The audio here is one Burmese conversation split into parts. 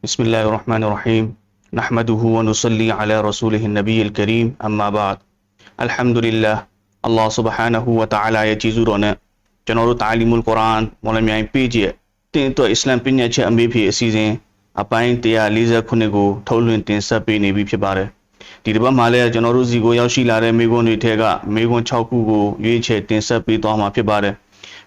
بسم الله الرحمن الرحيم نحمده ونصلي على رسوله النبي الكريم أما بعد الحمد لله الله سبحانه وتعالى ရဲ့ကျေးဇူးတော်နဲ့ကျွန်တော်တို့တာလီမူလ်ကုရ်အာန်မော်လမြိုင်ပေဂျရဲ့တင်တော့အစ္စလာမ်ပညာချက်အမေးဖြေအစီအစဉ်အပိုင်း149ကိုထုတ်လွှင့်တင်ဆက်ပေးနေပြီဖြစ်ပါတယ်ဒီတစ်ပတ်မှာလည်းကျွန်တော်တို့စီကိုရောက်ရှိလာတဲ့မိကွန်းတွေထဲကမိကွန်း6ခုကိုရွေးချယ်တင်ဆက်ပေးသွားမှာဖြစ်ပါတယ်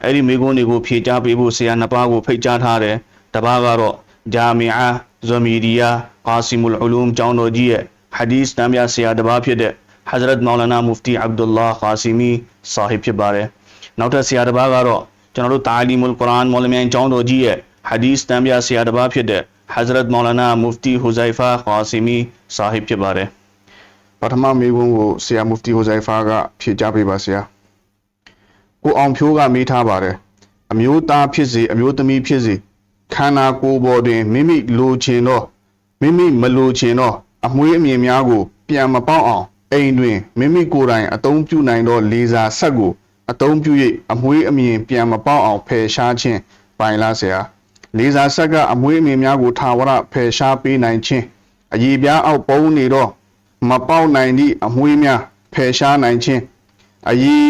အဲ့ဒီမိကွန်းတွေကိုဖြေကြားပေးဖို့ဆရာနှစ်ပါးကိုဖိတ်ကြားထားတယ်တစ်ပါးကတော့ ဂျာမီအာဇမီရီယာကာစီမူလ်အလူမ်ကျောင်းတော်ကြီးရဲ့ဟာဒီစ်တမ်းပြဆရာတစ်ပါးဖြစ်တဲ့ Hazrat Maulana Mufti Abdullah Qasimi ဆာဟစ်ဖြစ်ပါတယ်နောက်ထပ်ဆရာတစ်ပါးကတော့ကျွန်တော်တို့တာလီမူလ်ကုရ်အာန်မော်လမြိုင်ကျောင်းတော်ကြီးရဲ့ဟာဒီစ်တမ်းပြဆရာတစ်ပါးဖြစ်တဲ့ Hazrat Maulana Mufti Huzaifa Qasimi ဆာဟစ်ဖြစ်ပါတယ်ပထမမေးခွန်းကိုဆရာမူဖတီဟိုဇိုင်ဖာကဖြေကြားပေးပါဆရာကိုအောင်ဖြိုးကမေးထားပါတယ်အမျိုးသားဖြစ်စေအမျိုးသမီးဖြစ်စေ ခန္ဓာကိုယ်ပေါ်တွင်မိမိလိုချင်သောမိမိမလိုချင်သောအမွေးအမြင်များကို ပြန်မပေါက်အောင်အိမ်တွင်မိမိကိုယ်တိုင်အသုံးပြုနိုင်သောလေစာဆက်ကိုအသုံးပြု၍အမွေးအမြင်ပြန်မပေါက်အောင်ဖယ်ရှားခြင်းပိုင်လားဆရာလေစာဆက်ကအမွေးအမြင်များကိုထာဝရဖယ်ရှားပေးနိုင်ခြင်းအရေးပြားအောက်ပုံနေသောမပေါက်နိုင်သည့်အမွှေးများဖယ်ရှားနိုင်ခြင်းအရေး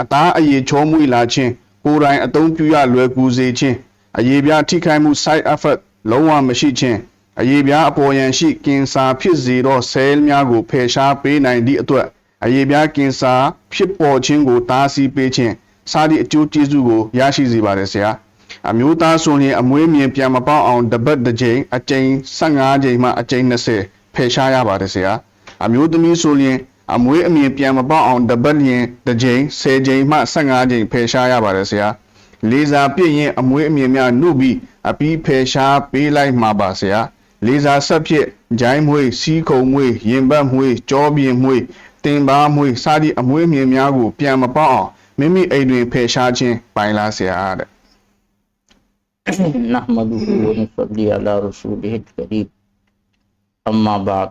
အသားအရေးချောမွေ့လာခြင်းကိုယ်တိုင်အသုံးပြုရလွယ်ကူစေခြင်း အရေးပြားထိခိုက်မှု side effect လုံးဝမရှိခြင်းအရေးပြားအပေါ်ယံရှိကင်ဆာဖြစ်စေသော cell များကိုဖယ်ရှားပေးနိုင်သည့်အတွက်အရေးပြားကင်ဆာဖြစ်ပေါ်ခြင်းကိုတားဆီးပေးခြင်းစသည့်အကျိုးကျေးဇူးကိုရရှိစေပါတယ်ဆရာအမျိုးသားဆိုရင်အမွေးမြင်ပြန်မပေါက်အောင်တပတ်တစ်ကြိမ်အကြိမ်15ကြိမ်မှအကြိမ်20ဖယ်ရှားရပါတယ်ဆရာအမျိုးသမီးဆိုရင်အမွေးအမြင်ပြန်မပေါက်အောင်တပတ်လျင်တစ်ကြိမ်10ကြိမ်မှ15ကြိမ်ဖယ်ရှားရပါတယ်ဆရာ လေးစာပြည့်ရင်အမွေးအမြင်များနှုတ်ပြီးအပြီးဖယ်ရှားပေးလိုက်မှာပါဆရာလေးစာဆက်ဖြစ်ဂျိုင်းမွေးစီးခုံမွေးရင်ဘတ်မွေးကြောပြင်းမွေးတင်ပါမွေးစသည့်အမွေးအမြင်များကိုပြန်မပေါက်အောင်မိမိအိမ်တွင်ဖယ်ရှားခြင်းပိုင်လားဆရာတဲ့ نحمده ونصلي على رسوله الكريم أما بعد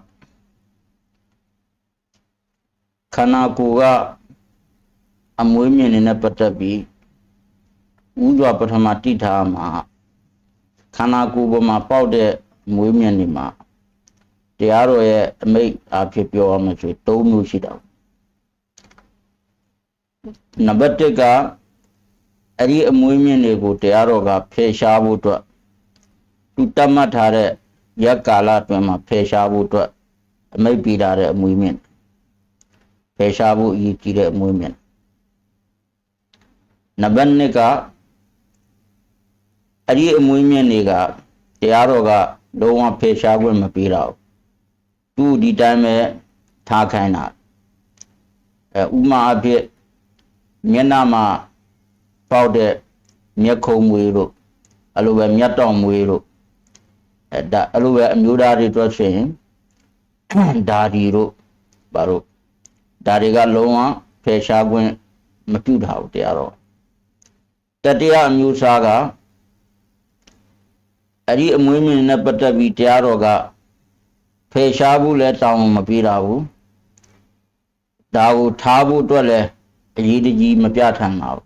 ခန္ဓာကိုယ်ကအမွေးမြင်နေတဲ့ပတ်သက်ပြီး ဥစွာပထမတိထားမှာခန္ဓာကိုယ်ပေါ်မှာပေါက်တဲ့မွေးမြင်နေမှာတရားတော်ရဲ့အမိတ်အဖြစ်ပြောရမယ်ဆို၃မျိုးရှိတာနံပါတ်1ကအဲ့ဒီအမွေးမြင့်တွေကိုတရားတော်ကဖယ်ရှားဖို့အတွက်သူတတ်မှတ်ထားတဲ့ရက်ကာလအတွင်းမှာဖယ်ရှားဖို့အတွက်အမိတ်ပေးထားတဲ့အမွေးမြင့်ဖယ်ရှားဖို့အရေးကြီးတဲ့အမွေးမြင့်နံပါတ်2က အဲ့ဒီအမွေးမြင့်တွေကတရားတော်ကလုံးဝဖယ်ရှားခွင့်မပေးတော့ဘူးသူဒီတိုင်းပဲထားခိုင်းတာအဲဥမာအဖြစ်မျက်နှာမှာပေါက်တဲ့မျက်ခုံးမွေတို့အဲ့လိုပဲမျက်တောင်မွေတို့အဲဒါအဲ့လိုပဲအမျိုးသားတွေအတွက်ဆိုရင်ဒါဒီတို့ဘာတို့ဒါတွေကလုံးဝဖယ်ရှားခွင့်မပြုထားဘူးတရားတော့တတရားအမျိုးသားက အဲ့ဒီအမွေးမြင့်နဲ့ပတ်သက်ပြီးတရားတော်ကဖယ်ရှားဖို့လဲတောင်းမပေးတာဘူးဒါကိုထားဖို့အတွက်လဲအရေးတကြီးမပြထန်ပါဘူး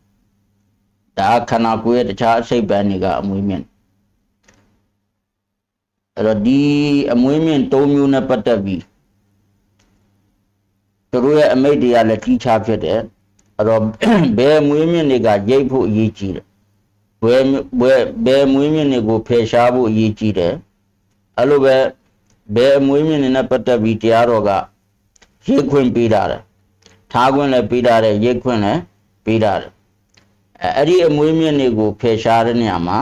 ဒါခန္ဓာကိုယ်ရဲ့တခြားအစိတ်ပိုင်းတွေကအမွေးမြင့်အဲ့တော့ဒီအမွေးမြင့်၃မျိုးနဲ့ပတ်သက်ပြီးသူတို့ရဲ့အမိတ်တွေကလည်းကြီးချဖြစ်တယ်အဲ့တော့ဘယ်အမွေးမြင့်တွေကရိတ်ဖို့အရေးကြီးတယ် ဘယ်ဘယ်ဘယ်အမွေးမြင့်တွေကိုဖယ်ရှားဖို့အရေးကြီးတယ်အဲ့လိုပဲဘယ်အမွေးမြင့်တွေနဲ့ပတ်သက်ပြီးတရားတော်ကရိတ်ခွင့်ပေးတာတယ်ထားခွင့်လည်းပေးတာတယ်ရိတ်ခွင့်လည်းပေးတာတယ်အဲအဲ့ဒီအမွေးမြင့်တွေကိုဖယ်ရှားတဲ့နေရာမှာ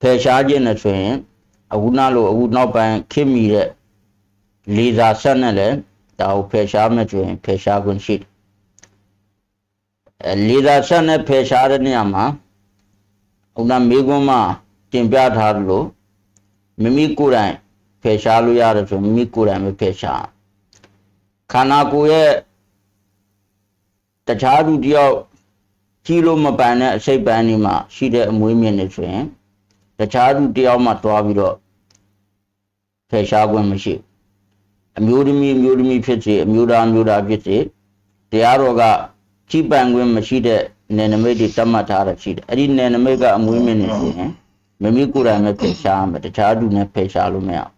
ဖယ်ရှားခြင်းနဲ့ဆိုရင်အခုနောက်လို့အခုနောက်ပိုင်းခင်မိတဲ့လေသာဆက်နဲ့လည်းဒါကိုဖယ်ရှားမယ်ဆိုရင်ဖယ်ရှားခွင့်ရှိတယ်အဲ လေသာဆက်နဲ့ဖယ်ရှားတဲ့နေရာမှာဥနာမေကွန်းမှာတင်ပြထားသလိုမိမိကိုယ်တိုင်ဖယ်ရှားလို့ရတယ်ဆိုမိမိကိုယ်တိုင်ပဲဖယ်ရှားခန္ဓာကိုယ်ရဲ့တခြားသူတယောက်ကြီးလို့မပန်တဲ့အစိတ်ပန်းဒီမှာရှိတဲ့အမွေးမြင့်နေဆိုရင်တခြားသူတယောက်မှတွားပြီးတော့ဖယ်ရှားခွင့်မရှိဘူးအမျိုးသမီးအမျိုးသမီးဖြစ်စေအမျိုးသားအမျိုးသားဖြစ်စေတရားတော်က ကြီးပန်ခွင့်မရှိတဲ့နယ်နိမိတ်တွေတတ်မှတ်ထားတာရှိတယ်အဲ့ဒီနယ်နိမိတ်ကအမွေးမြင့်နေဆိုရင်မိမိကိုယ်တိုင်ပဲဖယ်ရှားမယ်တခြားသူနဲ့ဖယ်ရှားလို့မရဘူး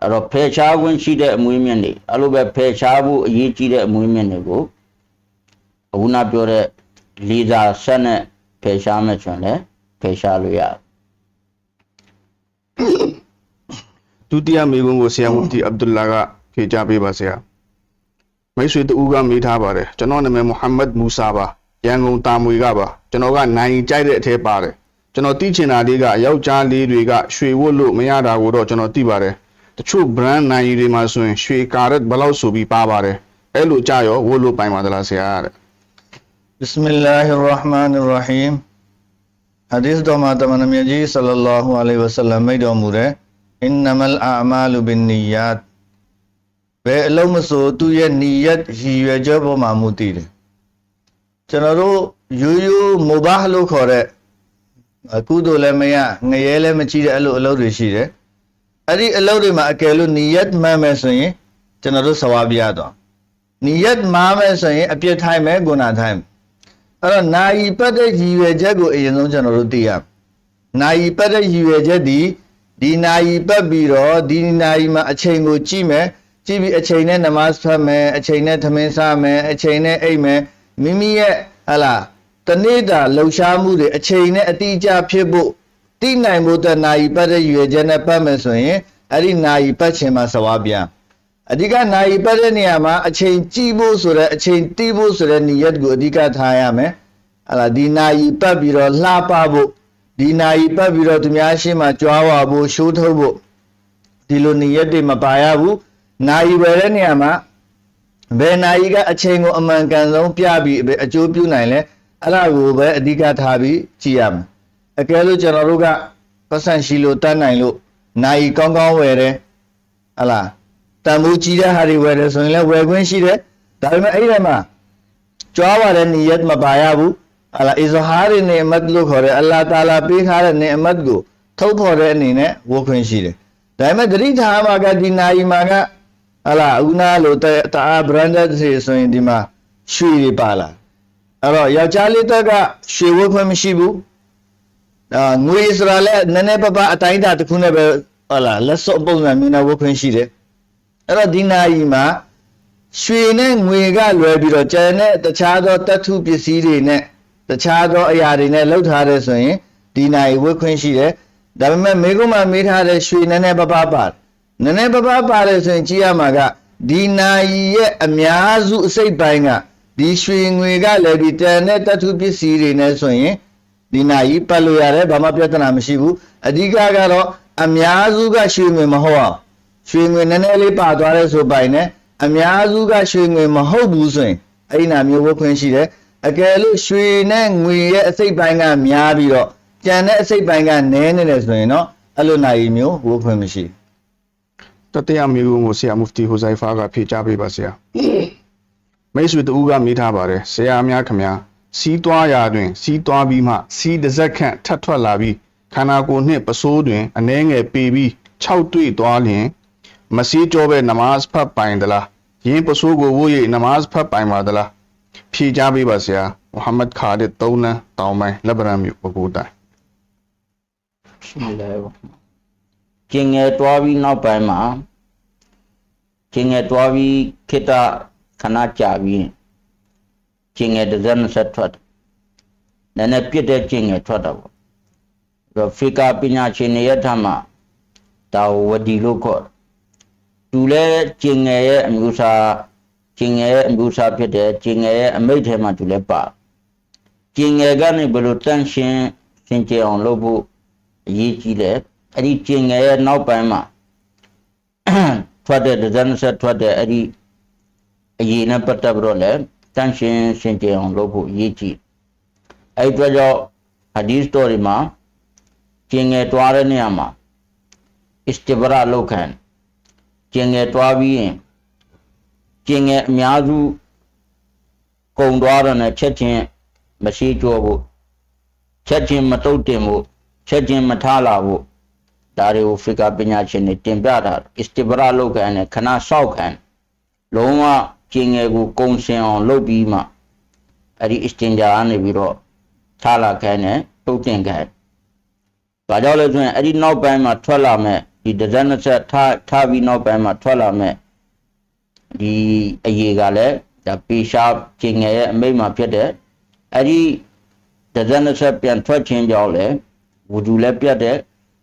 အဲ့တော့ဖယ်ရှားခွင့်ရှိတဲ့အမွေးမြင့်တွေအဲ့လိုပဲဖယ်ရှားဖို့အရေးကြီးတဲ့အမွေးမြင့်တွေကိုအခုနပြောတဲ့လေးစားဆက်နဲ့ဖယ်ရှားမယ်ဆိုရင်လည်းဖယ်ရှားလို့ရတယ်ဒုတိယမေကွန်းကိုဆရာမူဖတီအဗ်ဒူလာကဖြေကြားပေးပါဆရာ မိတ်ဆွေတူကမေးထားပါတယ်ကျွန်တော်နာမည်မုဟမ္မဒ်မူဆာပါရန်ကုန်တာမွေကပါကျွန်တော်ကနိုင်ကြိုက်တဲ့အထဲပါတယ်ကျွန်တော်သိချင်တာလေးကယောက်ျားလေးတွေကရွှေဝတ်လို့မရတာကိုတော့ကျွန်တော်သိပါတယ်တချို့ brand နိုင်တွေမှာဆိုရင်ရွှေကာရက်ဘယ်လောက်ဆိုပြီးပါပါတယ်အဲ့လိုကြရောဝတ်လို့ပိုင်ပါသလားဆရာတဲ့ بسم الله الرحمن الرحيم ဟာဒီသတော်မှာတမန်တော်မြတ်ကြီးဆလ္လာလာဟူအလိုင်ဝဆလမ်မိတ်တော်မူတဲ့အင်နမလ်အာမာလူဘင်နီယတ် ဘယ်အလုံးမဆိုသူ့ရဲ့နီယတ်ရည်ရွယ်ချက်ပေါ်မှာမူတည်တယ်ကျွန်တော်တို့ရိုးရိုးမိုဘာလို့ခေါ်တဲ့အခုတို့လည်းမရငရဲလည်းမကြည့်တဲ့အလုပ်အလုပ်တွေရှိတယ်အဲ့ဒီအလုပ်တွေမှာအကယ်လို့နီယတ်မှန်မယ်ဆိုရင်ကျွန်တော်တို့ဆဝါပြရတော့နီယတ်မှားမယ်ဆိုရင်အပြစ်ထိုင်မယ်ဂုဏထိုင်မယ်အဲ့တော့နာယီပတ်တဲ့ရည်ရွယ်ချက်ကိုအရင်ဆုံးကျွန်တော်တို့သိရမယ်။နာယီပတ်တဲ့ရည်ရွယ်ချက်ဒီဒီနာယီပတ်ပြီးတော့ဒီနာယီမှာအချိန်ကိုကြည့်မယ်။ ကြည့်ပြီးအချိန်နဲ့နမတ်ဖတ်မယ်အချိန်နဲ့သမင်းစားမယ်အချိန်နဲ့အိပ်မယ်မိမိရဲ့ဟလာတနေ့တာလှူရှားမှုတွေအချိန်နဲ့အတိအကျဖြစ်ဖို့တိနိုင်ဖို့တဲ့နာယီပတ်တဲ့ရည်ရွယ်ချက်နဲ့ပတ်မယ်ဆိုရင်အဲ့ဒီနာယီပတ်ခြင်းမှာစဝါပြန်အဓိကနိုင်ပတ်တဲ့နေရာမှာအချိန်ကြည့်ဖို့ဆိုတဲ့အချိန်တီးဖို့ဆိုတဲ့និယတ်ကိုအဓိကထားရမယ်။ဟာလာဒီနိုင်ပတ်ပြီးတော့လှပဖို့ဒီနိုင်ပတ်ပြီးတော့သူများရှေ့မှာကြွားဝါဖို့ရှိုးထုတ်ဖို့ဒီလိုនិယတ်တွေမပါရဘူး။ နိုင်ဝယ်တဲ့နေရာမှာဘယ်နိုင်ကအချိန်ကိုအမှန်ကန်ဆုံးပြပြီးအကျိုးပြုနိုင်လဲအဲ့ဒါကိုပဲအဓိကထားပြီးကြည့်ရမယ်။အကယ်လို့ကျွန်တော်တို့ကပတ်စံရှိလို့တတ်နိုင်လို့နိုင်ကောင်းကောင်းဝယ်တယ်ဟလာတန်ဖိုးကြီးတဲ့ဟာတွေဝယ်တယ်ဆိုရင်လည်းဝယ်ခွင့်ရှိတယ်ဒါပေမဲ့အဲ့ဒီမှာကြွားပါတဲ့နီယတ်မပါရဘူးအလာအစ္စဟာရီနေမတ်လို့ခေါ်တဲ့အလ္လာတာလာပေးထားတဲ့နေအမတ်ကိုထုတ်ဖော်တဲ့အနေနဲ့ဝယ်ခွင့်ရှိတယ်ဒါပေမဲ့တတိထားမှာကဒီနာယီမှာက အလာဥနာလို့တအား branded တွေဆိုရင်ဒီမှာရွှေတွေပါလာအဲ့တော့ယောက်ျားလေးတက်ကရွှေဝယ်ခွင့်မရှိဘူးအာငွေစရာလည်းနည်းနည်းပါးပါးအတိုင်းအတာတစ်ခုနဲ့ပဲဟလာလက်စော့ပုံစံမျိုးနဲ့ဝယ်ခွင့်ရှိတယ်အဲ့တော့ဒီနာယီမှာရွှေနဲ့ငွေကလွယ်ပြီးတော့ကျန်တဲ့တခြားသောတတ်ထုပစ္စည်းတွေနဲ့တခြားသောအရာတွေနဲ့လှုပ်ထားတဲ့ဆိုရင်ဒီနာယီဝတ်ခွင့်ရှိတယ်ဒါပေမဲ့မိကုမမေးထားတဲ့ရွှေနည်းနည်းပပပါတယ် နည်းနည်းပပပါတယ်ဆိုရင်ကြည့်ရမှာကဒီနာယီရဲ့အများစုအစိတ်ပိုင်းကဒီရွှေငွေကလည်းဒီတန်တဲ့တတ်ထုပစ္စည်းတွေနဲ့ဆိုရင်ဒီနာယီပတ်လို့ရတယ်ဘာမှပြဿနာမရှိဘူးအဓိကကတော့အများစုကရွှေငွေမဟုတ်အောင်ရွှေငွေနည်းနည်းလေးပါသွားတဲ့ဆိုပိုင်နဲ့အများစုကရွှေငွေမဟုတ်ဘူးဆိုရင်အဲ့ဒီနာမျိုးဝတ်ခွင့်ရှိတယ်အကယ်လို့ရွှေနဲ့ငွေရဲ့အစိတ်ပိုင်းကများပြီးတော့ကြံတဲ့အစိတ်ပိုင်းကနည်းနေတယ်ဆိုရင်တော့အဲ့လိုနာရီမျိုးဝတ်ခွင့်မရှိ တတိယမေကွန်းကိုဆရာမူဖတီဟိုဇိုင်ဖာကဖြေကြားပေးပါဆရာမိတ်ဆွေတူကမေးထားပါတယ်ဆရာများခမများစီးသွားရာတွင် စီးသွားပြီးမှ စီးတစ်စက်ခန့်ထပ်ထွက်လာပြီးခန္ဓာကိုယ်နှင့်ပစိုးတွင်အနှဲငယ်ပေပြီး6တွေ့သွားလျင်မစီးကြောပဲနမတ်ဖတ်ပိုင်သလားယင်းပစိုးကိုဝို့၍နမတ်ဖတ်ပိုင်ပါသလားဖြေကြားပေးပါဆရာမုဟမ္မဒ်ခါဒစ်၃နန်းတောင်ပိုင်းလက်ဗရန်မြို့ပကူတိုင်ရှိလဲပေါ့ကျင်ငယ်တွားပြီးနောက်ပိုင်းမှာ ကျင်ငယ်တွားပြီးခိတ္တခဏကြာပြီးကျင်ငယ်တစ်စက်နှစ်ဆက်ထွက်တယ်နည်းနည်းပြစ်တဲ့ကျင်ငယ်ထွက်တော့ပေါ့တော့ဖီကာပညာရှင်တွေရဲ့ထမှာတာဝဒီလို့ခေါ်တယ်သူလဲကျင်ငယ်ရဲ့အမျိုးအစားကျင်ငယ်ရဲ့အမျိုးအစားဖြစ်တယ်ကျင်ငယ်ရဲ့အမိတ်ထဲမှာသူလဲပါကျင်ငယ်ကနေဘယ်လိုတန့်ရှင်းစင်ကြယ်အောင်လုပ်ဖို့အရေးကြီးတယ်အဲ့ဒီကျင်ငယ်ရဲ့နောက်ပိုင်းမှာ ထွက်တဲ့ဒီဇိုင်းဆက်ထွက်တဲ့အဲ့ဒီအရေးနဲ့ပတ်သက်ပြီးတော့လည်းတန့်ရှင်းစင်ကြယ်အောင်လုပ်ဖို့အရေးကြီးအဲ့ဒီအတွက်ကြောင့်ဟာဒီစတိုရီမှာကျင်ငယ်တွားတဲ့နေရာမှာ istibra လောက်ခံကျင်ငယ်တွားပြီးရင်ကျင်ငယ်အများစုကုံတွားတော့နဲ့ချက်ချင်းမရှိကြောဖို့ချက်ချင်းမတုတ်တင်ဖို့ချက်ချင်းမထားလာဖို့ ဒါတွေကိုဖီကာပညာရှင်တွေတင်ပြတာ istibra လောက်ခံနဲ့ခဏဆောက်ခံလုံးဝကျင်ငယ်ကိုကုံစင်အောင်လုပ်ပြီးမှအဲ့ဒီ istinja ကနေပြီးတော့ထားလာခံနဲ့တုတ်တင်ခံ။ဘာကြောင့်လဲဆိုရင်အဲ့ဒီနောက်ပိုင်းမှာထွက်လာမဲ့ဒီဒဇန်နှစ်ဆက်ထားထားပြီးနောက်ပိုင်းမှာထွက်လာမဲ့ဒီအရေးကလည်းဒါပေရှားကျင်ငယ်ရဲ့အမိတ်မှာဖြစ်တဲ့အဲ့ဒီဒဇန်နှစ်ဆက်ပြန်ထွက်ခြင်းကြောင့်လည်းဝူဒူလည်းပြတ်တဲ့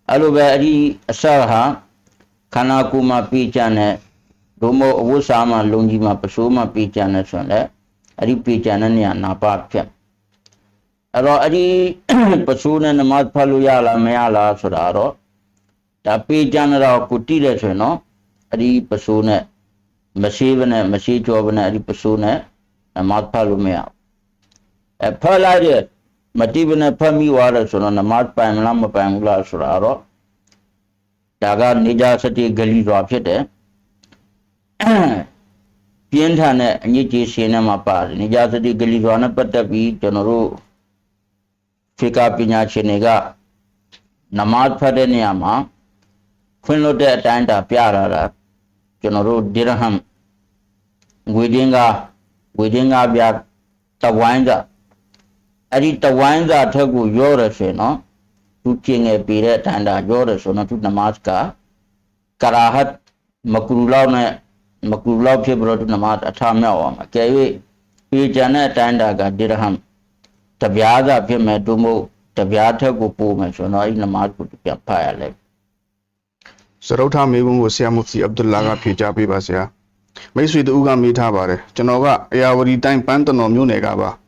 အဲ့လိုပဲအဲ့ဒီအဆက်ဟာခန္ဓာကိုယ်မှာပြေးကြတဲ့ဒုမို့အဝတ်စားမှာလုံကြီးမှာပစိုးမှာပြေးကြတဲ့ဆိုရင်လည်းအဲ့ဒီပြေးကြတဲ့နေရာနာပါဖြစ်အဲ့တော့အဲ့ဒီပစိုးနဲ့နမတ်ဖတ်လို့ရလားမရလားဆိုတာတော့ဒါပြေးကြတဲ့တော့ကိုတိတယ်ဆိုရင်တော့အဲ့ဒီပစိုးနဲ့မရှိဘဲနဲ့မရှိကြောဘဲနဲ့အဲ့ဒီပစိုးနဲ့နမတ်ဖတ်လို့မရဘူးအဲဖတ်လိုက်တဲ့ မတိဘဲနဲ့ဖတ်မိသွားတယ်ဆိုတော့နမတ်ပိုင်မလားမပိုင်ဘူးလားဆိုတာတော့ဒါကနေကြစတိဂလီစွာဖြစ်တယ်ပြင်းထန်တဲ့အညစ်အကြေးရှင်ထဲမှာပါတယ်နေကြစတိဂလီစွာနဲ့ပတ်သက်ပြီးကျွန်တော်တို့ဖေကာပညာရှင်တွေကနမတ်ဖတ်တဲ့နေရာမှာခွင့်လွတ်တဲ့အတိုင်းအတာပြလာတာကျွန်တော်တို့ဒီရဟမ်ငွေတင်းကငွေတင်းကပြတဝိုင်းက အဲ့ဒီတဝိုင်းကထက်ကိုရောရဆိုရင်နော်သူကျင်ငယ်ပေးတဲ့အတိုင်းအတာရောရဆိုတော့သူနမတ်ကကရာဟတ်မကူလောက်နဲ့မကူလောက်ဖြစ်ပြီးတော့နမတ်အထာမြောက်အောင်အကယ်၍ပြေကျန်တဲ့အတိုင်းအတာကဒီရဟမ်တပြားသာဖြစ်မဲ့တို့မို့တပြားထက်ကိုပို့မယ်ဆိုတော့အဲ့ဒီနမတ်ကိုပြန်ဖတ်ရလိုက်စရုပ်ထမေးခွန်းကိုဆရာမူဖတီအဗ္ဒူလာကဖြေကြားပေးပါဆရာမိတ်ဆွေတူကမေးထားပါတယ်ကျွန်တော်ကအယာဝတီတိုင်းပန်းတနော်မြို့နယ်ကပါစ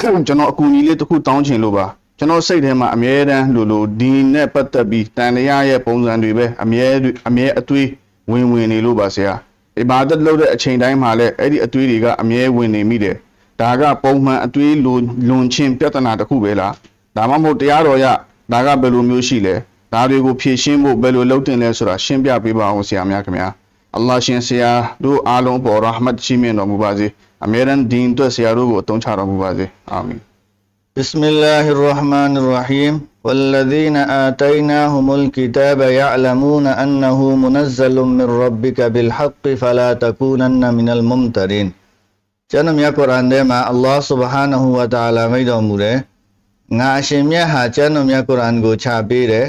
ကျွန်တော်အကူအညီလေးတစ်ခုတောင်းချင်လို့ပါကျွန်တော်စိတ်ထဲမှာအမြဲတမ်းလို့လို့ဒီနဲ့ပတ်သက်ပြီးတန်တရားရဲ့ပုံစံတွေပဲအမြဲအမြဲအသွေးဝင်ဝင်နေလို့ပါဆရာအဘာဒတ်လုပ်တဲ့အချိန်တိုင်းမှာလည်းအဲ့ဒီအသွေးတွေကအမြဲဝင်နေမိတယ်ဒါကပုံမှန်အသွေးလွန်လွန်ချင်းပြဿနာတစ်ခုပဲလားဒါမှမဟုတ်တရားတော်ရဒါကဘယ်လိုမျိုးရှိလဲဒါတွေကိုဖြည့်ရှင်းဖို့ဘယ်လိုလုပ်တင်လဲဆိုတာရှင်းပြပေးပါအောင်ဆရာများခင်ဗျာအလ္လာဟ်ရှင်ဆရာတို့အားလုံးပေါ်ရဟမတ်ရှိမြင့်တော်မူပါစေ အမြဲတမ်းဒီအတွက်ဆရာတို့ကိုအသုံးချတော်မူပါစေအာမင် بسم الله الرحمن الرحيم والذين آتيناهم الكتاب يعلمون أنه منزل من ربك بالحق فلا تكونن من الممترين ကျွန်တော်မြတ်ကုရ်အာန်ထဲမှာအလ္လာဟ်ဆုဘဟာနဟူဝတအာလာမိန့်တော်မူတယ်ငါအရှင်မြတ်ဟာကျွန်တော်မြတ်ကုရ်အာန်ကိုခြာပေးတယ်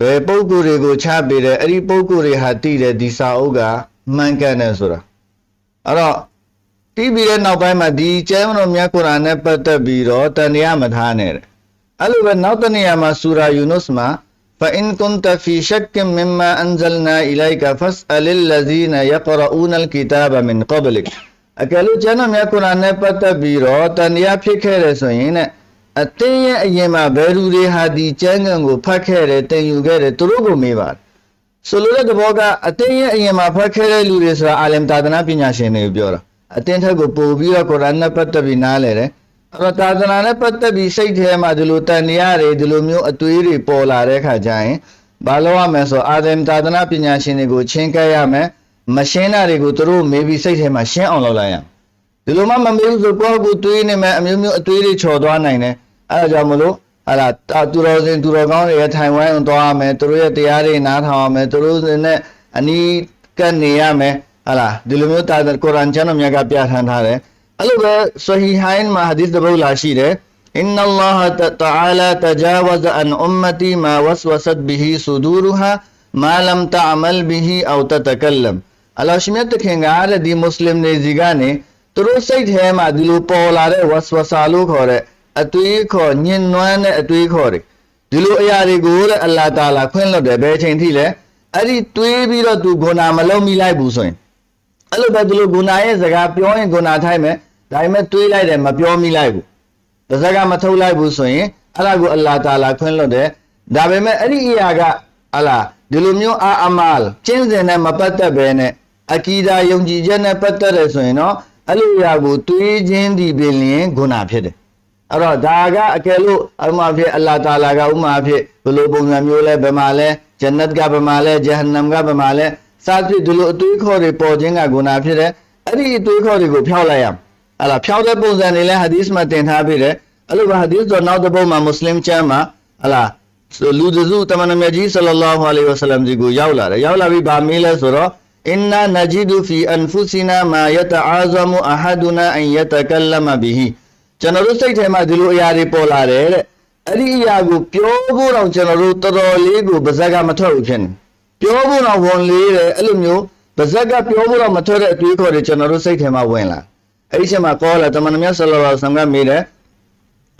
ဘယ်ပုဂ္ဂိုလ်တွေကိုခြာပေးတယ်အဲ့ဒီပုဂ္ဂိုလ်တွေဟာတည်တယ်ဒီစာအုပ်ကမှန်ကန်တယ်ဆိုတာအဲ့တော့ တီးပြီးတဲ့နောက်ပိုင်းမှာဒီကျမ်းတော်မြတ်ကုရ်အာန်နဲ့ပတ်သက်ပြီးတော့တန်တရားမထားနဲ့တဲ့အဲ့လိုပဲနောက်တနေရာမှာဆူရာယူနုစ်မှာ فإن كنت في شك مما أنزلنا إليك فاسأل الذين يقرؤون الكتاب من قبلك အကယ်လို့ကျမ်းတော်မြတ်ကုရ်အာန်နဲ့ပတ်သက်ပြီးတော့တန်တရားဖြစ်ခဲ့တယ်ဆိုရင်တဲ့အတင်းရဲ့အရင်မှာဘယ်သူတွေဟာဒီကျမ်းဂန်ကိုဖတ်ခဲ့တယ်တင်ယူခဲ့တယ်သူတို့ကိုမေးပါတယ်ဆိုလိုတဲ့သဘောကအတင်းရဲ့အရင်မှာဖတ်ခဲ့တဲ့လူတွေဆိုတာအာလမ်တာသနာပညာရှင်တွေကိုပြောတာ အတင်းထက်ကိုပို့ပြီးတော့ကုရ်အာန်နဲ့ပတ်သက်ပြီးနားလဲတယ်အဲ့တော့သာသနာနဲ့ပတ်သက်ပြီးစိတ်ထဲမှာဒီလိုတန်တရားတွေဒီလိုမျိုးအသွေးတွေပေါ်လာတဲ့ခါကျရင်ဘာလို့ရမလဲဆိုအာဒမ်သာသနာပညာရှင်တွေကိုချင်းကပ်ရမယ်မရှင်းတာတွေကိုသူတို့မေးပြီးစိတ်ထဲမှာရှင်းအောင်လုပ်လိုက်ရမယ်ဒီလိုမှမမေးဘူးဆိုကိုယ့်ကိုယ်တွေးနေမယ်အမျိုးမျိုးအသွေးတွေချော်သွားနိုင်တယ်အဲ့ဒါကြောင့်မလို့ဟာလာသူတော်စင်သူတော်ကောင်းတွေရဲ့ထိုင်ဝိုင်းအောင်သွားရမယ်သူတို့ရဲ့တရားတွေနားထောင်ရမယ်သူတို့နဲ့အနီးကပ်နေရမယ် ဟာလားဒီလိုမျိုးတာကုရ်အာန်ကျမ်းတော်မြတ်ကပြဋ္ဌာန်းထားတယ်အဲ့လိုပဲဆဟီဟိုင်းမှာဟာဒီသဘောလာရှိတယ်အင်နလ္လာဟ်တအာလာတဂျာဝဇအန်အွမ်မတီမာဝစဝဆတ်ဘီဟီဆူဒူရူဟာမာလမ်တအမလ်ဘီဟီအောတတကလမ်အလ္လာဟ်ရှိမြတ်တခင်ကတဲ့ဒီမွတ်စလင်တွေစီကနေသူတို့စိတ်ထဲမှာဒီလိုပေါ်လာတဲ့ဝစဝဆာလို့ခေါ်တဲ့အသွေးခေါ်ညင်နွမ်းတဲ့အသွေးခေါ်တွေဒီလိုအရာတွေကိုတဲ့အလ္လာဟ်တာလာခွင့်လွတ်တယ်ဘယ်အချိန်ထိလဲအဲ့ဒီတွေးပြီးတော့သူဂုဏမလုံးမိလိုက်ဘူးဆိုရင် အဲ့လိုပဲဒီလိုဂုဏရဲ့စကားပြောရင်ဂုဏထိုက်မယ်ဒါပေမဲ့တွေးလိုက်တယ်မပြောမိလိုက်ဘူးတစ်စကားမထုတ်လိုက်ဘူးဆိုရင်အဲ့ဒါကိုအလ္လာဟ်တာလာခွင့်လွတ်တယ်ဒါပေမဲ့အဲ့ဒီအရာကအလားဒီလိုမျိုးအာအမာလ်ကျင့်စဉ်နဲ့မပတ်သက်ပဲနဲ့အကီဒါယုံကြည်ချက်နဲ့ပတ်သက်တယ်ဆိုရင်တော့အဲ့လိုအရာကိုတွေးခြင်းဒီပင်လျင်ဂုဏဖြစ်တယ်အဲ့တော့ဒါကအကယ်လို့အမှအဖြစ်အလ္လာဟ်တာလာကဥမာအဖြစ်ဘယ်လိုပုံစံမျိုးလဲဘယ်မှာလဲဂျန်နတ်ကဘယ်မှာလဲဂျဟန္နမ်ကဘယ်မှာလဲ စသဖြင့်ဒီလိုအတွေးခေါ်တွေပေါ်ခြင်းကဂုဏဖြစ်တယ်အဲ့ဒီအတွေးခေါ်တွေကိုဖျောက်လိုက်ရမယ်အဲ့လားဖျောက်တဲ့ပုံစံတွေလည်းဟာဒီစ်မှာတင်ထားပြီးတယ်အဲ့လိုပဲဟာဒီစ်တော့နောက်တစ်ပုဒ်မှာမွတ်စလင်ကျမ်းမှာဟလားလူတစုတမန်တော်မြတ်ကြီးဆလ္လာလဟ်အလိုင်းဝဆလမ်ကြီးကိုရောက်လာတယ်ရောက်လာပြီးဗာမေးလဲဆိုတော့အင်နာနဂျီဒူဖီအန်ဖူစီနာမာယတအာဇမူအဟဒူနာအန်ယတကလမဘီဟီကျွန်တော်တို့စိတ်ထဲမှာဒီလိုအရာတွေပေါ်လာတယ်တဲ့အဲ့ဒီအရာကိုပြောဖို့တော့ကျွန်တော်တို့တော်တော်လေးကိုပါဇက်ကမထွက်ဘူးဖြစ်နေ ပြောဖို့တော့ဝန်လေးတယ်အဲ့လိုမျိုးပါဇက်ကပြောဖို့တော့မထွက်တဲ့အတွေးခေါ်တွေကျွန်တော်တို့စိတ်ထဲမှာဝင်လာအဲ့ဒီအချိန်မှာကောလာတမန်တော်မြတ်ဆလ္လာလဟ်အလัยဟိဝါဆလမ်ကမေးတယ်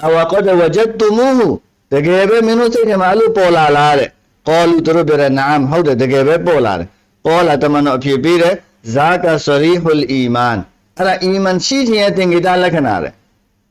အဝကဒဝဂျတ်တူမူဟူတကယ်ပဲမင်းတို့စိတ်ထဲမှာအဲ့လိုပေါ်လာလားတဲ့ကောလူတို့ပြောတယ်နာမ်ဟုတ်တယ်တကယ်ပဲပေါ်လာတယ်ကောလာတမန်တော်အဖြစ်ပေးတယ်ဇာကဆရီဟူလ်အီမန်အဲ့ဒါအီမန်ရှိတဲ့တင်ကြတာလက္ခဏာတဲ့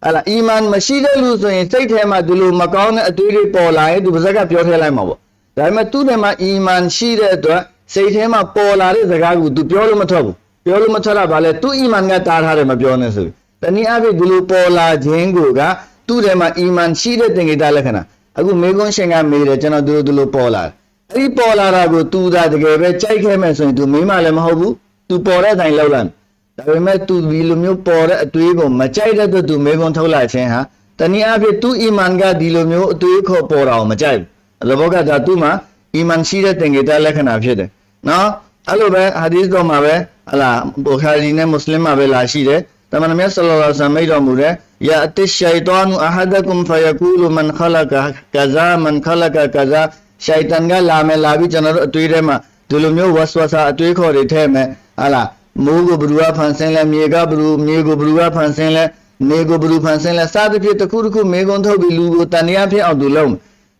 အဲ့ဒါအီမန်မရှိတဲ့လူဆိုရင်စိတ်ထဲမှာဒီလိုမကောင်းတဲ့အတွေးတွေပေါ်လာရင်သူပါဇက်ကပြောထည့်လိုက်မှာပေါ့ ဒါပေမဲ့သူ့ထဲမှာအီမန်ရှိတဲ့အတွက်စိတ်ထဲမှာပေါ်လာတဲ့စကားကိုသူပြောလို့မထွက်ဘူးပြောလို့မထွက်တာဗာလဲသူ့အီမန်ကတားထားတယ်မပြောနဲ့ဆိုတနည်းအားဖြင့်ဒီလိုပေါ်လာခြင်းကိုကသူ့ထဲမှာအီမန်ရှိတဲ့တင်ကြတာလက္ခဏာအခုမေကွန်းရှင်ကမေးတယ်ကျွန်တော်ဒီလိုဒီလိုပေါ်လာတယ်အဲ့ဒီပေါ်လာတာကိုသူသာတကယ်ပဲကြိုက်ခဲ့မယ်ဆိုရင်သူမိမလည်းမဟုတ်ဘူးသူပေါ်တဲ့တိုင်လောက်လိုက်ဒါပေမဲ့သူဒီလိုမျိုးပေါ်တဲ့အတွေးကိုမကြိုက်တဲ့အတွက်သူမေကွန်းထုတ်လိုက်ခြင်းဟာတနည်းအားဖြင့်သူ့အီမန်ကဒီလိုမျိုးအတွေးခေါ်ပေါ်တာကိုမကြိုက်ဘူး သဘောကဒါသူ့မှာအီမန်ရှိတဲ့တင်ကြတာလက္ခဏာဖြစ်တယ်နော်အဲ့လိုပဲဟာဒီသ်တော်မှာပဲဟလာဘူခါရီနဲ့မွတ်စလင်မှာပဲလာရှိတယ်တမန်တော်မြတ်ဆလ္လာလဟ်အလိုင်းဝါဆလမ်မိတ်တော်မူတယ်ယာအတရှိုင်တောန်အဟဒကုမ်ဖယကူလူမန်ခလကကာဇာမန်ခလကကာဇာရှိုင်တန်ကလာမယ်လာပြီးကျွန်တော်တို့အတွေးထဲမှာဒီလိုမျိုးဝတ်ဝါစာအတွေးခေါ်တွေထဲမယ်ဟလာမိုးကိုဘလူကဖန်ဆင်းလဲမြေကဘလူမြေကိုဘလူကဖန်ဆင်းလဲနေကိုဘလူဖန်ဆင်းလဲစသဖြင့်တစ်ခုတစ်ခုမေကုံထုတ်ပြီးလူကိုတန်တရားဖြစ်အောင်သူလုံး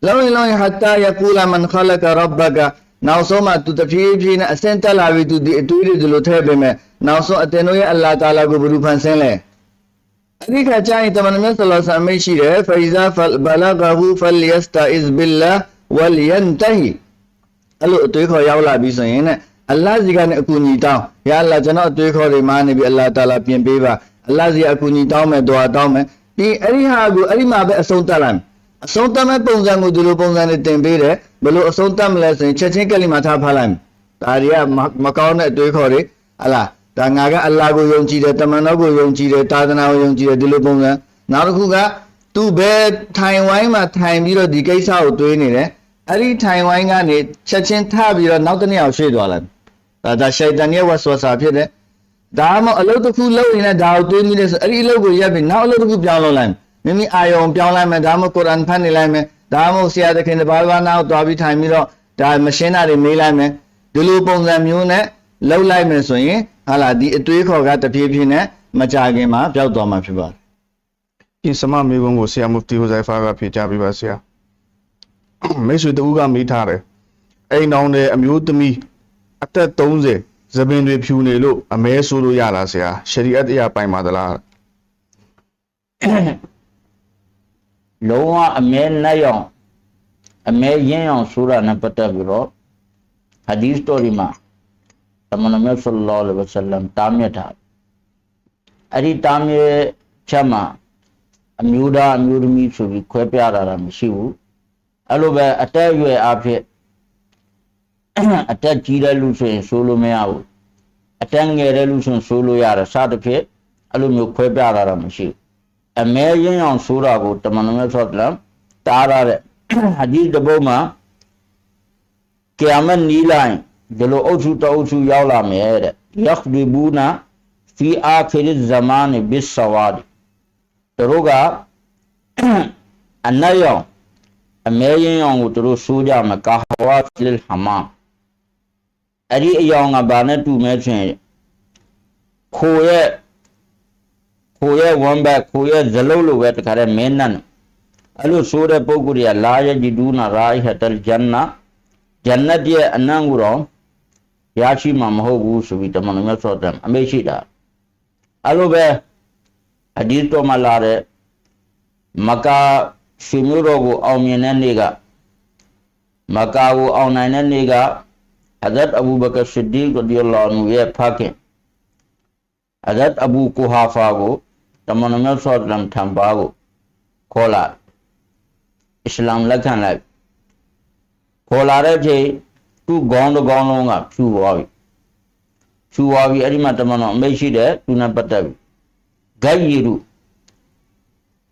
လုံးရင်လုံးရင်ဟတ္တာယကူလာမန်ခလကရဘကနောက်ဆုံးမှသူတဖြည်းဖြည်းနဲ့အစင်တက်လာပြီးသူဒီအတွေးတွေဒီလိုထည့်ပေးမယ်နောက်ဆုံးအတင်တို့ရဲ့အလ္လာဟ်တာလာကိုဘလူဖန်ဆင်းလဲအဒီခါကျရင်တမန်တော်မြတ်ဆလ္လာလဟ်အမိတ်ရှိတယ်ဖီဇာဖလဘလာဂဟူဖလျစတာအစ်ဘီလာဝလယန်တဟီအဲ့လိုအတွေးခေါ်ရောက်လာပြီဆိုရင်နဲ့အလ္လာဟ်စီကနေအကူအညီတောင်းယာအလ္လာဟ်ကျွန်တော်အတွေးခေါ်တွေမာနေပြီအလ္လာဟ်တာလာပြင်ပေးပါအလ္လာဟ်စီအကူအညီတောင်းမယ်ဒွါတောင်းမယ်ဒီအဲ့ဒီဟာကိုအဲ့ဒီမှာပဲအဆုံးတတ်လိုက်မယ် အဆုံးတတ်မဲ့ပုံစံကိုဒီလိုပုံစံနဲ့တင်ပေးတယ်ဘယ်လိုအဆုံးတတ်မလဲဆိုရင်ချက်ချင်းကလိမာထားဖားလိုက်မယ်ဒါတွေကမကောင်းတဲ့အတွေးခေါ်တွေဟလာဒါငါကအလ္လာဟ်ကိုယုံကြည်တယ်တမန်တော်ကိုယုံကြည်တယ်တာသနာကိုယုံကြည်တယ်ဒီလိုပုံစံနောက်တစ်ခုကသူဘယ်ထိုင်ဝိုင်းမှာထိုင်ပြီးတော့ဒီကိစ္စကိုတွေးနေတယ်အဲ့ဒီထိုင်ဝိုင်းကနေချက်ချင်းထပြီးတော့နောက်တစ်နေ့အောင်ရွှေ့သွားလိုက်ဒါဒါရှိုက်တန်ရဲ့ဝတ်ဆွဆာဖြစ်တယ်ဒါမှအလုပ်တစ်ခုလုပ်ရင်လည်းဒါကိုတွေးမိတယ်ဆိုအဲ့ဒီအလုပ်ကိုရပ်ပြီးနောက်အလုပ်တစ်ခုပြောင်းလုပ်လိုက် မိမိအာယုံပြောင်းလိုက်မယ်ဒါမှကုရ်အာန်ဖတ်နေလိုက်မယ်ဒါမှဆရာသခင်တပါးပါးနောက်သွားပြီးထိုင်ပြီးတော့ဒါမရှင်းတာတွေမေးလိုက်မယ်ဒီလိုပုံစံမျိုးနဲ့လှုပ်လိုက်မယ်ဆိုရင်ဟာလာဒီအတွေးခေါ်ကတဖြည်းဖြည်းနဲ့မကြခင်မှာပျောက်သွားမှာဖြစ်ပါတယ်ဒီစမမေကွန်းကိုဆရာမူဖတီဟူဇိုင်ဖာကဖြေကြားပေးပါဆရာမိတ်ဆွေတူကမိထားတယ်အိမ်တော်တဲ့အမျိုးသမီးအသက်30သပင်တွေဖြူနေလို့အမဲဆိုးလို့ရလားဆရာရှရီအတ်တရားပိုင်ပါသလား လုံးဝအမဲနဲ့ရောင်အမဲရင်းရောင်ဆိုတာနဲ့ပတ်သက်ပြီးတော့ဟာဒီစတိုရီမှာသမဏမေဆလ္လာလဟ်ဝဆလမ်တားမြစ်တာအဲ့ဒီတားမြစ်ချက်မှာအမျိုးသားအမျိုးသမီးဆိုပြီးခွဲပြတာတာမရှိဘူးအဲ့လိုပဲအတက်အရွယ်အဖြစ်အတက်ကြီးတဲ့လူဆိုရင်ဆိုလို့မရဘူးအတက်ငယ်တဲ့လူဆိုရင်ဆိုလို့ရတယ်စသဖြင့်အဲ့လိုမျိုးခွဲပြတာတာမရှိဘူး အမဲရင်အောင်ဆိုတာကိုတမန်တော်မြတ်ဆောလမ်တားရတဲ့ဟာဒီတပုတ်မှာကီယာမတ်နီးလိုက်ဒီလိုအုပ်စုတအုပ်စုရောက်လာမယ်တဲ့ယခဒီဘူနာဖီအာခီရဇမန်ဘစ်ဆဝါဒီတို့ကအနတ်ရောင်အမဲရင်ရောင်ကိုတို့ဆိုးကြမယ်ကာဟဝါဖီလ်ဟမာအဲ့ဒီအယောင်ကဘာနဲ့တူမဲဆိုရင်ခိုရဲ့ ခိုရဲ့ဝမ်ဘက်ခိုရဲ့ဇလုံးလိုပဲတခါတည်းမင်းနန်အဲ့လိုဆိုတဲ့ပုံကိုယ်တွေကလာယဂျီဒူနာရာဟတလ်ဂျန်နာဂျန်နတ်ရဲ့အနံ့ကိုတော့ရရှိမှာမဟုတ်ဘူးဆိုပြီးတမန်တော်မြတ်ဆောတယ်အမေရှိတာအဲ့လိုပဲအဒီတော်မှာလာတဲ့မကာရှင်မျိုးတော်ကိုအောင်မြင်တဲ့နေ့ကမကာကိုအောင်နိုင်တဲ့နေ့ကဟဇတ်အဘူဘကာဆစ်ဒီကရဒီအလ္လာဟ်အန်ဟူရဲ့ဖခင်ဟဇတ်အဘူကူဟာဖာကို တမန်တော်မြတ်ဆောတယ်ထံပါကိုခေါ်လာအစ္စလာမ်လက်ခံလိုက်ခေါ်လာတဲ့ချိန်သူ့ခေါင်းတစ်ခေါင်းလုံးကဖြူသွားပြီဖြူသွားပြီအဲ့ဒီမှာတမန်တော်အမိတ်ရှိတယ်သူနဲ့ပတ်သက်ပြီဂိုက်ရီရု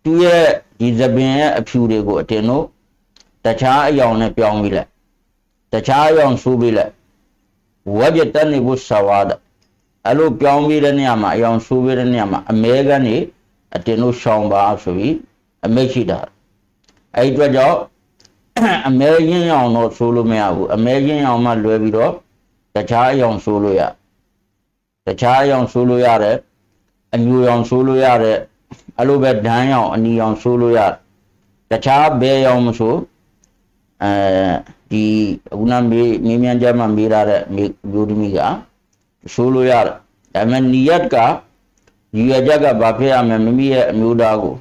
သူရဲ့ဒီသပင်ရဲ့အဖြူတွေကိုအတင်တို့တခြားအယောင်နဲ့ပြောင်းပြီးလိုက်တခြားအယောင်ဆူပြီးလိုက်ဝဘတန်နိဘုဆဝါဒ အဲ့လိုပြောင်းပြီးတဲ့နေရာမှာအယောင်ဆူပြီးတဲ့နေရာမှာအမဲကနေအတင်တို့ရှောင်ပါဆိုပြီးအမိတ်ရှိတာအဲ့ဒီအတွက်ကြောင့်အမဲရင်အောင်တော့ဆိုလို့မရဘူးအမဲရင်အောင်မှလွယ်ပြီးတော့တခြားအယောင်ဆိုလို့ရတခြားအယောင်ဆိုလို့ရတယ်အညူရောင်ဆိုလို့ရတယ်အဲ့လိုပဲဒန်းရောင်အနီရောင်ဆိုလို့ရတယ်တခြားဘဲရောင်မဆိုအဲဒီအခုနမေးမေးမြန်းချက်မှမေးရတဲ့မေးမျိုးသမီးက ဆိုလို့ရတယ်ဒါပေမဲ့နီယတ်ကဒီရချက်ကဘာဖြစ်ရမလဲမိမိရဲ့အမျိုးသားကို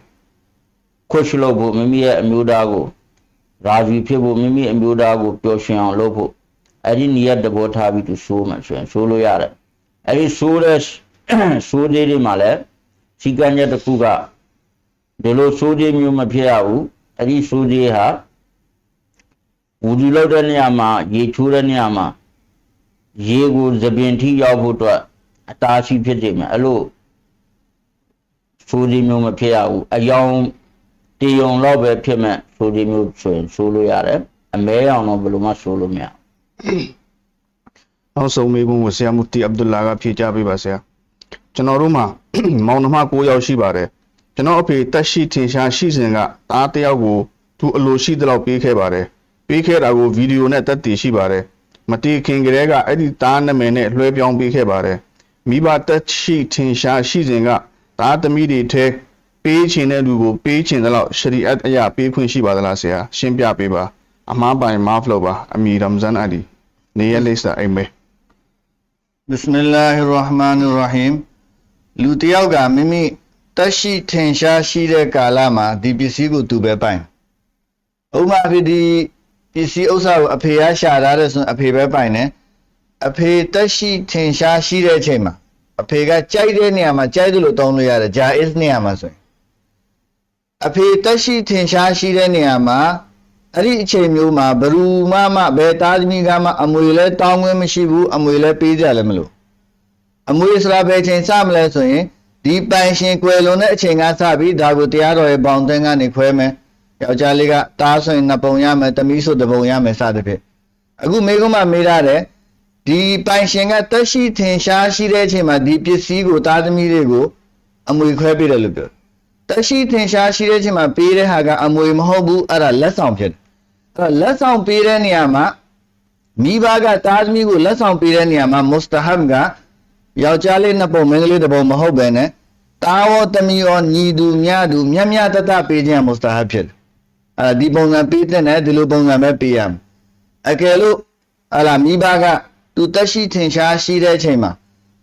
ခွရှလို့ဖို့မိမိရဲ့အမျိုးသားကိုရာဇီဖြစ်ဖို့မိမိအမျိုးသားကိုပျော်ရွှင်အောင်လုပ်ဖို့အဲ့ဒီနေရာတဘောထားပြီးသူဆိုးမှဆိုရင်ဆိုးလို့ရတယ်အဲ့ဒီဆိုးတဲ့ဆိုးသေးတွေမှာလည်းစီကံချက်တစ်ခုကဒီလိုဆိုးသေးမျိုးမဖြစ်ရဘူးအဲ့ဒီဆိုးသေးဟာဝူဒီလောက်တဲ့နေရာမှာရေချိုးတဲ့နေရာမှာ ရေကိုသပင်ထိရောက်ဖို့အတွက်အတားရှိဖြစ်နေမယ်အဲ့လိုဆိုးသေးမျိုးမဖြစ်ရဘူးအယောင်တည်ယုံတော့ပဲဖြစ်မဲ့ဆိုဒီမျိုးဆိုရင်ဆိုလို့ရတယ်အမဲအောင်တော့ဘယ်လိုမှဆိုလို့မရနောက်ဆုံးမေးခွန်းကိုဆရာမူတီအဗ္ဒူလာကဖြေကြားပေးပါဆရာကျွန်တော်တို့မှာမောင်နှမ9ယောက်ရှိပါတယ်ကျွန်တော်အဖေတက်ရှိထင်ရှားရှိစဉ်ကသားတစ်ယောက်ကိုသူအလိုရှိသလောက်ပေးခဲ့ပါတယ်ပေးခဲ့တာကိုဗီဒီယိုနဲ့တက်တည်ရှိပါတယ် မတီးခင်ကလေးကအဲ့ဒီသားနာမည်နဲ့လွှဲပြောင်းပေးခဲ့ပါတယ်မိဘတက်ရှိထင်ရှားရှိစဉ်ကသားသမီးတွေထဲပေးချင်တဲ့လူကိုပေးချင်တဲ့လောက်ရှရီအတ်အရာပေးခွင့်ရှိပါသလားဆရာရှင်းပြပေးပါအမားပိုင်မာဖလောပါအမီရမ်ဇန်အလီနေရလိစာအိမ်မေဘစ်မင်လာဟီရဟ်မာနီရဟီမ်လူတစ်ယောက်ကမိမိတက်ရှိထင်ရှားရှိတဲ့ကာလမှာဒီပစ္စည်းကိုသူပဲပိုင်ဥပမာအဖြစ်ဒီ ပစ္စည်းဥစ္စာကိုအဖေကရှာထားတဲ့ဆိုရင်အဖေပဲပိုင်တယ်အဖေတက်ရှိထင်ရှားရှိတဲ့အချိန်မှာအဖေကကြိုက်တဲ့နေရာမှာကြိုက်တယ်လို့တောင်းလို့ရတယ်ဂျာအစ်နေရာမှာဆိုရင်အဖေတက်ရှိထင်ရှားရှိတဲ့နေရာမှာအဲ့ဒီအချိန်မျိုးမှာဘယ်သူမှမဘယ်သားသမီးကမှအမွေလဲတောင်းခွင့်မရှိဘူးအမွေလဲပေးကြလည်းမလို့အမွေဆိုတာဘယ်ချိန်စမလဲဆိုရင်ဒီပိုင်ရှင်ကွယ်လွန်တဲ့အချိန်ကစပြီးဒါကိုတရားတော်ရဲ့ဘောင်သင်းကနေခွဲမယ် ယောက်ျားလေးကတားဆိုရင်နှစ်ပုံရမယ်တမီးဆိုတစ်ပုံရမယ်စသဖြင့်အခုမိကုံးမမေးရတယ်ဒီပိုင်ရှင်ကတက်ရှိထင်ရှားရှိတဲ့အချိန်မှာဒီပစ္စည်းကိုသားသမီးတွေကိုအမွေခွဲပေးတယ်လို့ပြောတယ်တက်ရှိထင်ရှားရှိတဲ့အချိန်မှာပေးတဲ့ဟာကအမွေမဟုတ်ဘူးအဲ့ဒါလက်ဆောင်ဖြစ်တယ်အဲ့တော့လက်ဆောင်ပေးတဲ့နေရာမှာမိဘကတာသမီကိုလက်ဆောင်ပေးတဲ့နေရာမှာမုစတဟမ်ကယောက်ျားလေးနှစ်ပုံမိန်းကလေးတစ်ပုံမဟုတ်ပဲနဲ့တာဝသမီရောညီသူမြသူမြတ်မြတ်တတပေးခြင်းမုစတဟမ်ဖြစ်တယ် အဲ့ဒီပုံစံပေးတဲ့နဲ့ဒီလိုပုံစံပဲပေးရမယ်အကယ်လို့ဟာလာမိဘကသူတက်ရှိထင်ရှားရှိတဲ့အချိန်မှာ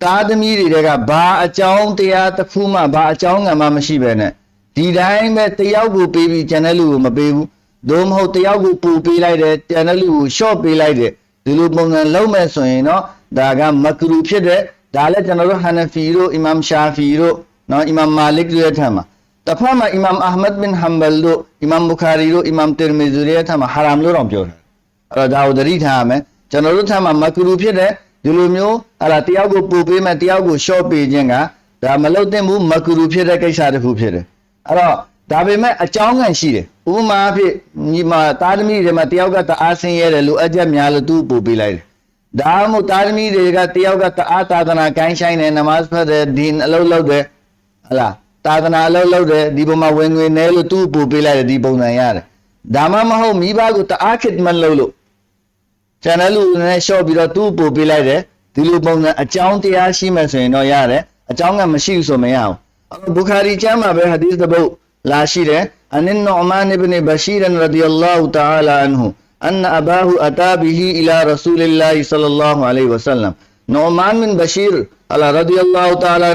သားသမီးတွေကဘာအကြောင်းတရားတစ်ခုမှဘာအကြောင်းငံမှမရှိပဲနဲ့ဒီတိုင်းပဲတယောက်ကိုပေးပြီးကျန်တဲ့လူကိုမပေးဘူးသို့မဟုတ်တယောက်ကိုပူပေးလိုက်တယ်ကျန်တဲ့လူကိုရှော့ပေးလိုက်တယ်ဒီလိုပုံစံလုံးမဲ့ဆိုရင်တော့ဒါကမကရူဖြစ်တဲ့ဒါလည်းကျွန်တော်တို့ဟန်နဖီတို့အီမမ်ရှာဖီတို့နော်အီမမ်မာလစ်တို့ရဲ့ထက်မှာ တစ်ဖက်မှာအီမမ်အာမတ်ဘင်ဟမ်ဘလ်တို့အီမမ်ဘူခါရီတို့အီမမ်တီရမီဇီတို့ရဲ့ထက်မှာဟာရမ်လို့တော့ပြောတယ်အဲ့တော့ဒါကိုသတိထားရမယ်ကျွန်တော်တို့ထက်မှာမကရူဖြစ်တဲ့ဒီလိုမျိုးအဲ့ဒါတယောက်ကိုပူပေးမယ်တယောက်ကိုရှော့ပေးခြင်းကဒါမလုတ်သင့်ဘူးမကရူဖြစ်တဲ့ကိစ္စတစ်ခုဖြစ်တယ်အဲ့တော့ဒါပေမဲ့အကြောင်းကန်ရှိတယ်ဥပမာအဖြစ်ညီမသားသမီးတွေမှာတယောက်ကတအားဆင်းရဲတယ်လိုအပ်ချက်များလို့သူ့ပူပေးလိုက်တယ်ဒါမှမဟုတ်သားသမီးတွေကတယောက်ကတအားသာသနာကိုင်းဆိုင်တယ်နမတ်ဖတ်တယ်ဒီအလုပ်လုပ်တယ်ဟလာ သာသနာအလုပ်လုပ်တယ်ဒီပုံမှာဝင်ငွေနဲလို့သူ့ပူပေးလိုက်တယ်ဒီပုံစံရတယ်ဒါမှမဟုတ်မိဘကိုတအားခစ်မလုပ်လို့ချန်နယ်လူနဲ့ရှော့ပြီးတော့သူ့ပို့ပေးလိုက်တယ်ဒီလိုပုံစံအကြောင်းတရားရှိမှဆိုရင်တော့ရတယ်အကြောင်းကမရှိဘူးဆိုမရအောင်အဲ့တော့ဘူခါရီကျမ်းမှာပဲဟာဒီသဘုတ်လာရှိတယ်အန်နူအမန်အဘ်နဘရှိရန်ရဒီအလ္လာဟူတအာလာအန်ဟူအန်အဘာဟူအတာဘီဟီအီလာရဆူလ illah ဆလ္လာလာ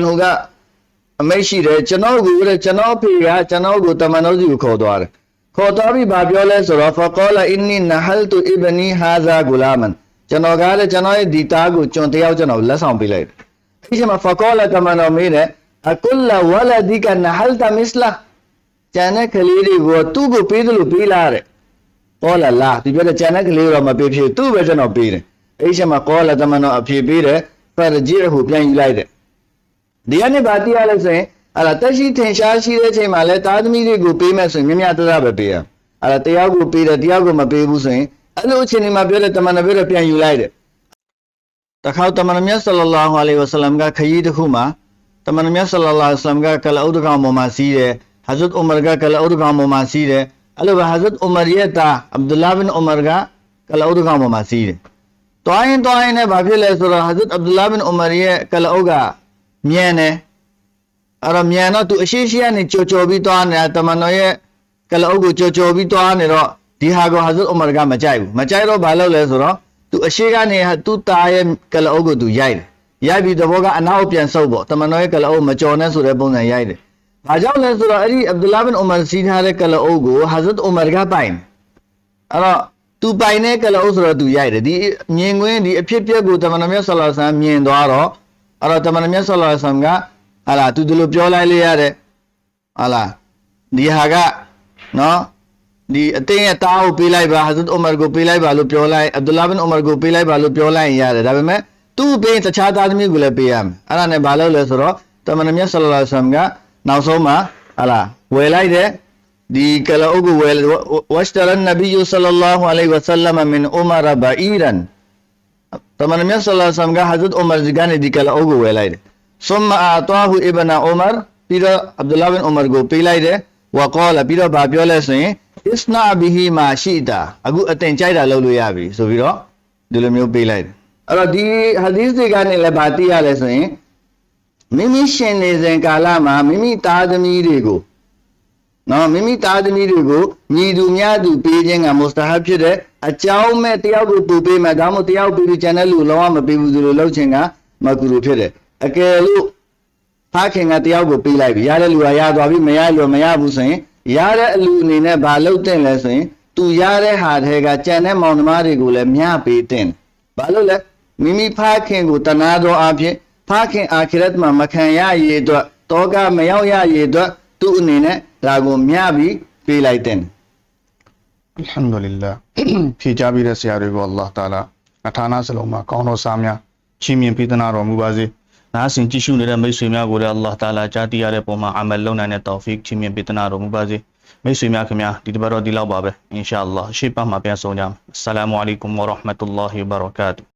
ဟူ အလိုင်ဝဆလမ်နိုမန်မင်ဘရှိရအလာရဒီအလ္လာဟူတအာလာအန်ဟူကအမိတ်ရှိတယ်ကျွန်တော်ကိုတဲ့ကျွန်တော်ဖေကကျွန်တော်ကိုတမန်တော်စီကိုခေါ်သွားတယ်ခေါ်သွားပြီးဗာပြောလဲဆိုတော့ဖကောလာအင်နီနဟလ်တူအစ်ဘနီဟာဇာဂူလာမန်ကျွန်တော်ကလည်းကျွန်တော်ရဲ့ဒီသားကိုကျွန်တယောက်ကျွန်တော်လက်ဆောင်ပေးလိုက်တယ်ဒီချိန်မှာဖကောလာတမန်တော်မေးတယ်အကုလဝလဒီကနဟလ်တမစ္စလာကျန်တဲ့ကလေးတွေကိုသူ့ကိုပေးတယ်လို့ပေးလာတဲ့ကောလာလာဒီပြောတဲ့ကျန်တဲ့ကလေးတော့မပေးဖြစ်သူ့ပဲကျွန်တော်ပေးတယ်အဲ့ဒီချိန်မှာကောလာတမန်တော်အဖြေပေးတယ်ဖရဂျီရဟူပြန်ယူလိုက်တယ် ဒီကနေ့ဗာတိရလဲဆိုရင်အဲ့ဒါတက်ရှိထင်ရှားရှိတဲ့ချိန်မှာလဲသားသမီးတွေကိုပေးမယ်ဆိုရင်မြတ်မြတ်တရပဲပေးရအဲ့ဒါတရားကိုပေးတယ်တရားကိုမပေးဘူးဆိုရင်အဲ့လိုအချိန်ဒီမှာပြောတဲ့တမန်တော်ပြောတဲ့ပြန်ယူလိုက်တယ်တခါတမန်တော်မြတ်ဆလလာဟူအလိုင်ဝဆလမ်ကခရီးတစ်ခုမှာတမန်တော်မြတ်ဆလလာဟူဆလမ်ကကလအုဒ်ကောင်ပေါ်မှာစီးတယ်ဟဇရတ်ဥမာကကလအုဒ်ကောင်ပေါ်မှာစီးတယ်အဲ့လိုပဲဟာဇတ်ဥမာရဲ့သားအဗ်ဒူလာဘင်ဥမာကကလအုပ်တစ်ကောင်ပေါ်မှာစီးတယ်တွိုင်းတွိုင်းနဲ့ဘာဖြစ်လဲဆိုတော့ဟာဇတ်အဗ်ဒူလာဘင်ဥမာရဲ့ကလအုပ်က မြန်တယ်အဲ့တော့မြန်တော့သူအရှိရှိကနေကြော်ကြော်ပြီးသွားနေတာတမန်တော်ရဲ့ကလအုပ်ကိုကြော်ကြော်ပြီးသွားနေတော့ဒီဟာကိုဟာဇတ်ဥမာကမကြိုက်ဘူးမကြိုက်တော့ဘာလုပ်လဲဆိုတော့သူအရှိကနေဟာသူ့သားရဲ့ကလအုပ်ကိုသူရိုက်တယ်ရိုက်ပြီးတဘောကအနောက်ပြန်ဆုပ်ပေါ့တမန်တော်ရဲ့ကလအုပ်မကြော်နဲ့ဆိုတဲ့ပုံစံရိုက်တယ်။ဘာကြောင့်လဲဆိုတော့အဲ့ဒီအဗ်ဒူလာဘင်ဥမာစီးထားတဲ့ကလအုပ်ကိုဟာဇတ်ဥမာကပိုင်တယ်။အဲ့တော့သူပိုင်တဲ့ကလအုပ်ဆိုတော့သူရိုက်တယ်။ဒီမြင်ကွင်းဒီအဖြစ်ပြက်ကိုတမန်တော်မြတ်ဆလ္လာလဟ်အလိုင်းဝါဆလမ်မြင်သွားတော့ အဲ့တော့တမန်တော်မြတ်ဆလ္လာလဟ်အလိုင်းဝါဆလမ်ကဟာလာသူဒီလိုပြောလိုက်လေရတယ်။ဟာလာဒီဟာကနော်ဒီအတင်းရဲ့တားကိုပေးလိုက်ပါဟာဇတ်ဥမာကိုပေးလိုက်ပါလို့ပြောလိုက်အဗ်ဒူလာဘင်ဥမာကိုပေးလိုက်ပါလို့ပြောလိုက်ရင်ရတယ်ဒါပေမဲ့သူ့ပေးရင်တခြားသားသမီးကိုလည်းပေးရမယ်အဲ့ဒါနဲ့ဘာလုပ်လဲဆိုတော့တမန်တော်မြတ်ဆလ္လာလဟ်အလိုင်းဝါဆလမ်ကနောက်ဆုံးမှာဟာလာဝယ်လိုက်တဲ့ဒီကလအုပ်ကိုဝယ်ဝတ်တရန်နဗီဆလ္လာလဟ်အလိုင်းဝါဆလမ်မင်ဥမာရဘအီရန် တမန်တော်မြတ်ဆလ္လာလဟ်အလိုင်းဝါဆလမ်ကဟာဇတ်ဥမာဇီကနေဒီကလအုပ်ကိုဝယ်လိုက်တယ်ဆုမအာတာဟူအစ်ဘနာဥမာပြီးတော့အဗ်ဒူလာဘင်ဥမာကိုပေးလိုက်တယ်ဝကောလာပြီးတော့ဗာပြောလဲဆိုရင်အစ္စနာဘီဟီမာရှိတာအခုအတင်ကြိုက်တာလုပ်လို့ရပြီဆိုပြီးတော့ဒီလိုမျိုးပေးလိုက်တယ်အဲ့တော့ဒီဟာဒီသ်တွေကနေလည်းဗာသိရလဲဆိုရင်မိမိရှင်နေစဉ်ကာလမှာမိမိသားသမီးတွေကို နော်မိမိသားသမီးတွေကိုညီသူများသူပေးခြင်းကမုစတာဟဖြစ်တဲ့အကြောင်းမဲ့တယောက်ကိုပူပေးမယ်ဒါမှမဟုတ်တယောက်ပြီးပြီးကျန်တဲ့လူလုံးဝမပေးဘူးသူလိုလုပ်ခြင်းကမကူလူဖြစ်တယ်အကယ်လို့ဖခင်ကတယောက်ကိုပေးလိုက်ပြီရတဲ့လူကရသွားပြီမရတဲ့လူကမရဘူးဆိုရင်ရတဲ့အလူအနေနဲ့ဘာလုပ်တင်လဲဆိုရင်သူရတဲ့ဟာထဲကကြံတဲ့မောင်နှမတွေကိုလည်းမျှပေးတင်ဘာလို့လဲမိမိဖခင်ကိုတနာတော်အဖြစ်ဖခင်အာခိရတ်မှာမခံရရည်အတွက်တောကမရောက်ရရည်အတွက်သူ့အနေနဲ့ ဒါကိုမျှပြီးပေးလိုက်တင်အလ်ဟမ်ဒူလ illah ဖြေကြပြီးတဲ့ဆရာတွေကိုအလ္လာဟ်တာလာအထာနာစလုံးမှာကောင်းတော်စားများချီးမြှင့်ပေးသနာတော်မူပါစေနားဆင်ကြည့်ရှုနေတဲ့မိတ်ဆွေများကိုလည်းအလ္လာဟ်တာလာကြားသိရတဲ့ပုံမှာအမလ်လုပ်နိုင်တဲ့တောဖီကချီးမြှင့်ပေးသနာတော်မူပါစေမိတ်ဆွေများခင်ဗျာဒီတစ်ပတ်တော့ဒီလောက်ပါပဲအင်ရှာအလ္လာဟ်ရှေ့ပတ်မှာပြန်ဆုံကြမယ်အစ္စလာမုအ